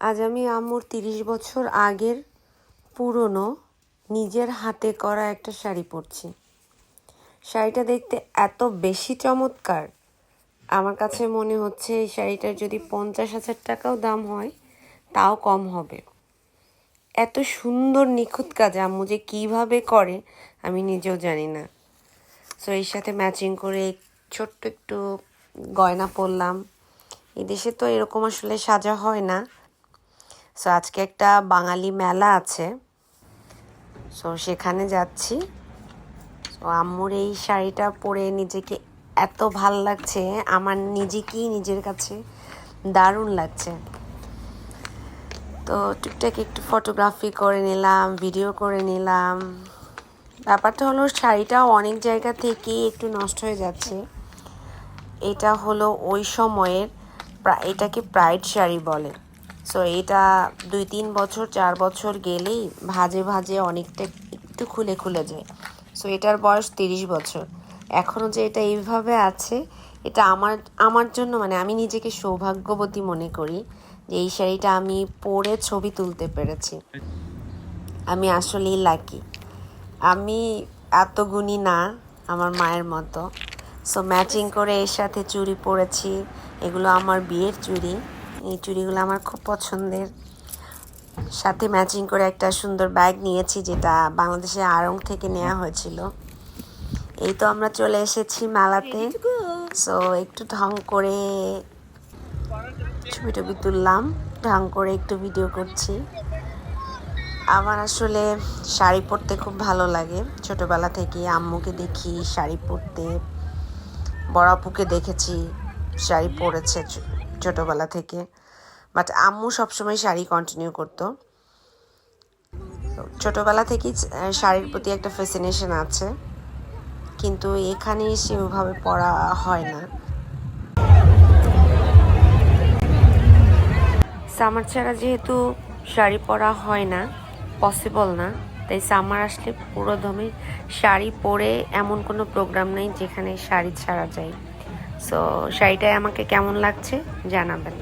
আজ আমি আম্মুর তিরিশ বছর আগের পুরনো নিজের হাতে করা একটা শাড়ি পরছি। শাড়িটা দেখতে এত বেশি চমৎকার। আমার কাছে মনে হচ্ছে এই শাড়িটার যদি পঞ্চাশ হাজার টাকাও দাম হয়, তাও কম হবে। এত সুন্দর নিখুঁত কাজ আম্মু যে কীভাবে করে, আমি নিজেও জানি না। সো এর সাথে ম্যাচিং করে ছোট্ট একটু গয়না পরলাম। এদেশে তো এরকম আসলে সাজা হয় না। সো আজকে একটা বাঙালি মেলা আছে। সো সেখানে যাচ্ছি। সো আম্মুর এই শাড়িটা পরে নিজেকে এত ভালো লাগছে, আমার নিজেকেই নিজের কাছে দারুণ লাগছে। তো, টুকটাক একটু ফটোগ্রাফি করে নিলাম ভিডিও করে নিলাম। ব্যাপারটা হলো শাড়িটাও অনেক জায়গা থেকে একটু নষ্ট হয়ে যাচ্ছে। এটা হলো ওই সময়ের এটাকে প্রাইড শাড়ি বলে। সো এটা দুই, তিন বছর, চার বছর গেলেই ভাজে ভাজে অনেকটা একটু খুলে খুলে যায়। সো এটার বয়স তিরিশ বছর। এখনও যে এটা এইভাবে আছে, এটা আমার আমার জন্য মানে আমি নিজেকে সৌভাগ্যবতী মনে করি যে এই শাড়িটা আমি পরে ছবি তুলতে পেরেছি। আমি আসলেই লাকি আমি এত গুণী না, আমার মায়ের মতো। সো ম্যাচিং করে এর সাথে চুড়ি পরেছি, এগুলো আমার বিয়ের চুড়ি। এই চুড়িগুলো আমার খুব পছন্দের। সাথে ম্যাচিং করে একটা সুন্দর ব্যাগ নিয়েছি যেটা বাংলাদেশে আড়ং থেকে নেওয়া হয়েছিল। এই তো আমরা চলে এসেছি মেলাতে। সো একটু ঢং করে ছবি টবি তুললাম ঢং করে একটু ভিডিও করছি। আমার আসলে শাড়ি পরতে খুব ভালো লাগে। ছোটবেলা থেকে আম্মুকে দেখি শাড়ি পরতে বড় আপুকে দেখেছি শাড়ি পরেছে। ছোটবেলা থেকে। বাট আম্মু সবসময় শাড়ি কন্টিনিউ করতো। ছোটবেলা থেকেই শাড়ির প্রতি একটা ফ্যাসিনেশন আছে। কিন্তু এখানে এসে ওভাবে পরা হয় না। সামার ছাড়া যেহেতু শাড়ি পরা হয় না পসিবল না, তাই সামার আসলে পুরো দমে শাড়ি পরে এমন কোনো প্রোগ্রাম নেই যেখানে শাড়ি ছাড়া যায়। সো শাড়িটায় আমাকে কেমন লাগছে জানাবেন।